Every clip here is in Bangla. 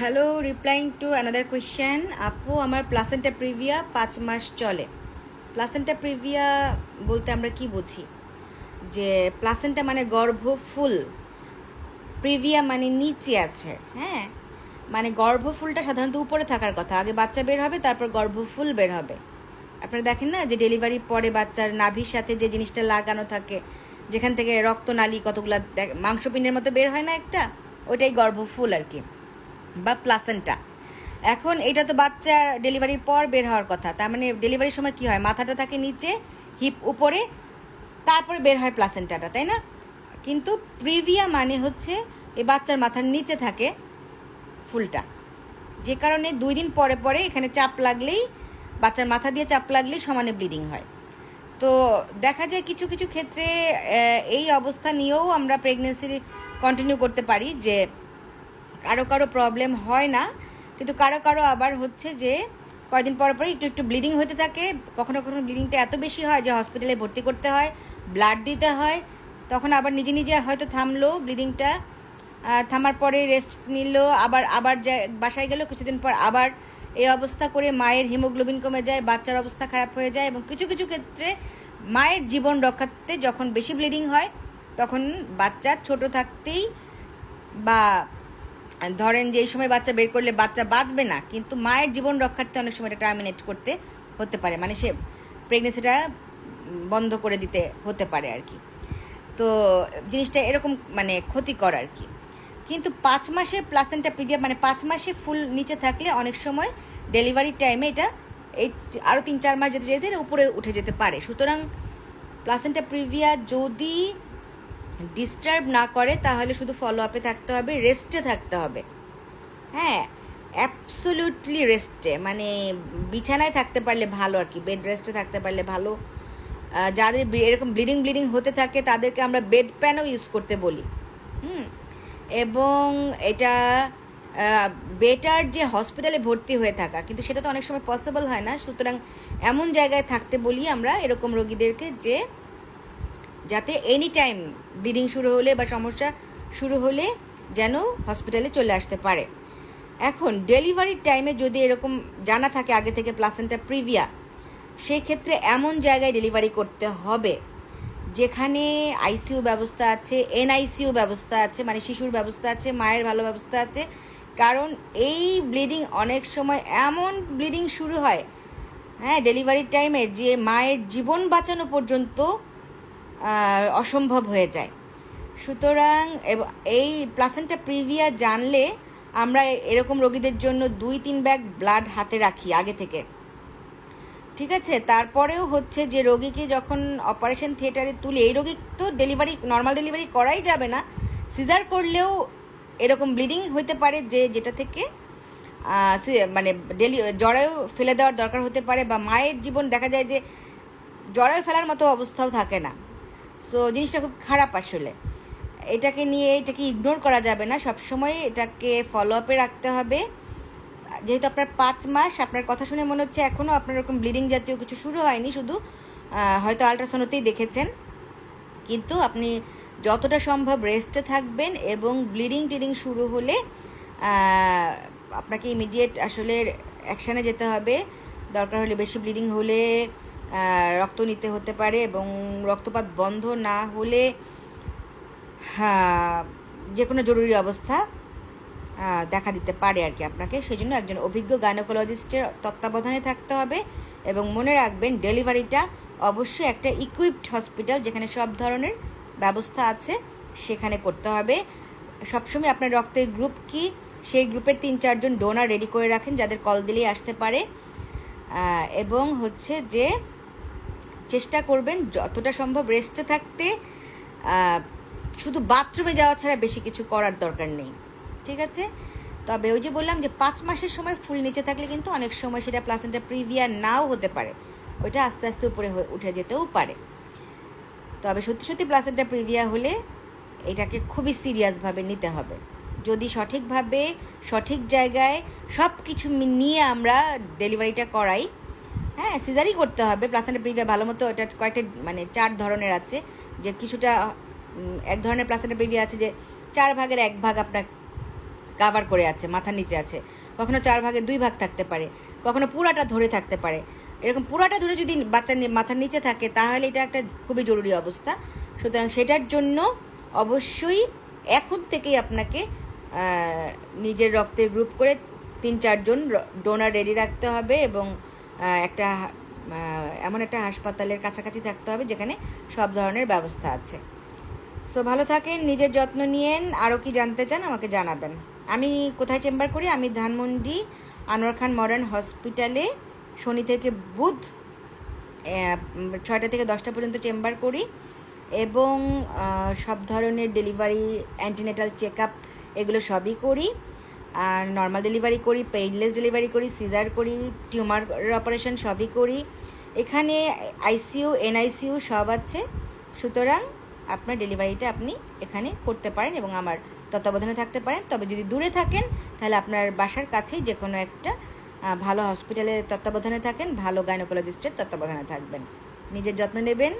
Hello replying to another question আপু আমার প্লাসেন্টা প্রিভিয়া পাঁচ মাস চলে। প্লাসেন্টা প্রিভিয়া বলতে আমরা কি বুঝি? যে প্লাসেন্টা মানে গর্ভ ফুল প্রিভিয়া মানে নিচে আছে হ্যাঁ? মানে গর্ভফুলটা সাধারণত উপরে থাকার কথা। আগে বাচ্চা বের হবে, তারপর গর্ভফুল বের হবে। আপনারা দেখেন না যে ডেলিভারির পরে বাচ্চার নাভির সাথে যে জিনিসটা লাগানো থাকে, যেখান থেকে রক্তনালী কতগুলা মাংসপিণ্ডের মতো বের হয় না একটা? ওইটাই গর্ভফুল আর কি। বা প্লাসেন্টা এখন এটা তো বাচ্চা ডেলিভারির পর বের হওয়ার কথা। তার মানে ডেলিভারির সময় কি হয়? মাথাটা থাকে নিচে হিপ উপরে, তারপরে বের হয় প্লাসেন্টাটা তাই না? কিন্তু প্রিভিয়া মানে হচ্ছে এই বাচ্চার মাথার নিচে থাকে ফুলটা। যে কারণে দুই দিন পরে পরে এখানে চাপ লাগলেই, বাচ্চার মাথা দিয়ে চাপ লাগলেই সমানে ব্লিডিং হয়। তো দেখা যায় কিছু কিছু ক্ষেত্রে এই অবস্থা নিয়েও আমরা প্রেগনেন্সি কন্টিনিউ করতে পারি যে কারও কারও প্রবলেম হয় না, কিন্তু কারও কারও আবার হচ্ছে যে কয়দিন পর পরে একটু একটু ব্লিডিং হতে থাকে। কখনো কখনো ব্লিডিংটা এত বেশি হয় যে হসপিটালে ভর্তি করতে হয় ব্লাড দিতে হয়। তখন আবার নিজে নিজে হয়তো থামলো ব্লিডিংটা থামার পরে রেস্ট নিল, আবার আবার বাসায় গেল, কিছুদিন পর আবার এই অবস্থা করে মায়ের হিমোগ্লোবিন কমে যায়, বাচ্চার অবস্থা খারাপ হয়ে যায় এবং কিছু কিছু ক্ষেত্রে মায়ের জীবন রক্ষাতে যখন বেশি ব্লিডিং হয়, তখন বাচ্চা ছোট থাকতেই বা ধরেন যে এই সময় বাচ্চা বের করলে বাচ্চা বাঁচবে না, কিন্তু মায়ের জীবন রক্ষার্থে অনেক সময় এটা টার্মিনেট করতে হতে পারে। মানে সে প্রেগনেন্সিটা বন্ধ করে দিতে হতে পারে আর কি। তো জিনিসটা এরকম মানে ক্ষতিকর আর কি। কিন্তু পাঁচ মাসে প্লাসেন্টা পিরিয়ড মানে পাঁচ মাসে ফুল নিচে থাকলে অনেক সময় ডেলিভারি টাইমে এটা এই আরও তিন চার মাস যেতে যেতে উপরে উঠে যেতে পারে। সুতরাং প্লাসেন্টা প্রিভিয়া যদি ডিস্টার্ব না করে, তাহলে শুধু ফলো আপে থাকতে হবে রেস্টে থাকতে হবে। হ্যাঁ অ্যাবসোলিউটলি রেস্টে মানে বিছানায় থাকতে পারলে ভালো আর কি বেড রেস্টে থাকতে পারলে ভালো। যাদের এরকম ব্লিডিং ব্লিডিং হতে থাকে, তাদেরকে আমরা বেড প্যানও ইউজ করতে বলি। হুম? এবং এটা বেটার যে হসপিটালে ভর্তি হয়ে থাকা, কিন্তু সেটা তো অনেক সময় পসিবল হয় না। সুতরাং এমন জায়গায় থাকতে বলি আমরা এরকম রোগীদেরকে যে যাতে এনি টাইম ব্লিডিং শুরু হলে বা সমস্যা শুরু হলে যেন হসপিটালে চলে আসতে পারে। এখন ডেলিভারির টাইমে যদি এরকম জানা থাকে আগে থেকে প্লাসেন্টা প্রিভিয়া সেই ক্ষেত্রে এমন জায়গায় ডেলিভারি করতে হবে যেখানে আইসিইউ ব্যবস্থা আছে এনআইসিইউ ব্যবস্থা আছে মানে শিশুর ব্যবস্থা আছে, মায়ের ভালো ব্যবস্থা আছে। কারণ এই ব্লিডিং অনেক সময় এমন ব্লিডিং শুরু হয় হ্যাঁ ডেলিভারির টাইমে যে মায়ের জীবন বাঁচানো পর্যন্ত অসম্ভব হয়ে যায়। সুতরাং এই প্লাসেন্টা প্রিভিয়া জানলে আমরা এরকম রোগীদের জন্য দুই, তিন ব্যাগ ব্লাড হাতে রাখি আগে থেকে। ঠিক আছে? তারপরেও হচ্ছে যে রোগীকে যখন অপারেশন থিয়েটারে তুলে, এই রোগী তো ডেলিভারি নর্মাল ডেলিভারি করাই যাবে না। সিজার করলেও এরকম ব্লিডিং হতে পারে যে যেটা থেকে মানে ডেলি জরায়ু ফেলে দেওয়ার দরকার হতে পারে বা মায়ের জীবন দেখা যায় যে জরায়ু ফেলার মতো অবস্থাও থাকে না। সো জিনিসটা খুব খারাপ আসলে। এটাকে নিয়ে, এটাকে ইগনোর করা যাবে না। সবসময় এটাকে ফলো আপে রাখতে হবে। যেহেতু আপনার পাঁচ মাস, আপনার কথা শুনে মনে হচ্ছে এখনও আপনার এরকম ব্লিডিং জাতীয় কিছু শুরু হয়নি, শুধু হয়তো আলট্রাসাউন্ডতেই দেখেছেন। কিন্তু আপনি যতটা সম্ভব রেস্টে থাকবেন এবং ব্লিডিং টিডিং শুরু হলে আপনাকে ইমিডিয়েট আসলে অ্যাকশানে যেতে হবে। দরকার হলে বেশি ব্লিডিং হলে রক্ত নিতে হতে পারে এবং রক্তপাত বন্ধ না হলে হ্যাঁ যে কোনো জরুরি অবস্থা দেখা দিতে পারে আর কি আপনাকে। সেই জন্য একজন অভিজ্ঞ গাইনোকোলজিস্টের তত্ত্বাবধানে থাকতে হবে এবং মনে রাখবেন, ডেলিভারিটা অবশ্যই একটা ইকুইপড হসপিটাল যেখানে সব ধরনের ব্যবস্থা আছে, সেখানে করতে হবে। সবসময় আপনার রক্তের গ্রুপ কি, সেই গ্রুপের তিন চারজন ডোনার রেডি করে রাখেন, যাদের কল দিলেই আসতে পারে। এবং হচ্ছে যে চেষ্টা করবেন যতটা সম্ভব রেস্টে থাকতে। শুধু বাথরুমে যাওয়া ছাড়া বেশি কিছু করার দরকার নেই, ঠিক আছে? তবে ওই যে বললাম যে পাঁচ মাসের সময় ফুল নিচে থাকলে কিন্তু অনেক সময় সেটা প্লাসেন্টা প্রিভিয়া নাও হতে পারে। ওইটা আস্তে আস্তে উপরে উঠে যেতেও পারে। তবে সত্যি সত্যি প্লাসেন্টা প্রিভিয়া হলে এটাকে খুবই সিরিয়াসভাবে নিতে হবে। যদি সঠিকভাবে, সঠিক জায়গায় সব কিছু নিয়ে আমরা ডেলিভারিটা করাই হ্যাঁ সিজারই করতে হবে। প্লাসেন্টা প্রিভিয়া ভালো মতো এটা কয়েকটা মানে চার ধরনের আছে। যে কিছুটা এক ধরনের প্লাসেন্টা প্রিভিয়া আছে যে চার ভাগের এক ভাগ আপনার কাভার করে আছে, মাথার নিচে আছে। কখনো চার ভাগের দুই ভাগ থাকতে পারে, কখনো পুরাটা ধরে থাকতে পারে। এরকম পুরাটা ধরে যদি বাচ্চার মাথার নিচে থাকে, তাহলে এটা একটা খুবই জরুরি অবস্থা। সুতরাং সেটার জন্য অবশ্যই এখন থেকেই আপনাকে নিজের রক্তের গ্রুপ করে তিন চারজন ডোনার রেডি রাখতে হবে এবং একটা এমন একটা হাসপাতালের কাছাকাছি থাকতে হবে যেখানে সব ধরনের ব্যবস্থা আছে। সো ভালো থাকেন, নিজের যত্ন নিয়েন আরও কি জানতে চান আমাকে জানাবেন। আমি কোথায় চেম্বার করি? আমি ধানমন্ডি আনোয়ার খান মডার্ন হসপিটালে শনি থেকে বুধ ছয়টা থেকে দশটা পর্যন্ত চেম্বার করি এবং সব ধরনের ডেলিভারি, অ্যান্টিনেটাল চেক আপ এগুলো সবই করি। আর নর্মাল ডেলিভারি করি পেইনলেস ডেলিভারি করি সিজার করি টিউমার অপারেশন সবই করি। এখানে আইসিইউ এনআইসিইউ সব আছে। সুতরাং আপনার ডেলিভারিটা আপনি এখানে করতে পারেন এবং আমার তত্ত্বাবধানে থাকতে পারেন। তবে যদি দূরে থাকেন, তাহলে আপনার বাসার কাছেই যে কোনো একটা ভালো হসপিটালে তত্ত্বাবধানে থাকেন, ভালো গাইনোকোলজিস্টের তত্ত্বাবধানে থাকবেন। নিজের যত্ন নেবেন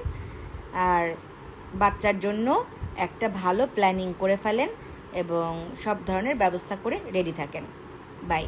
আর বাচ্চার জন্য একটা ভালো প্ল্যানিং করে ফেলেন। এবং সব ধরনের ব্যবস্থা করে রেডি থাকেন। বাই।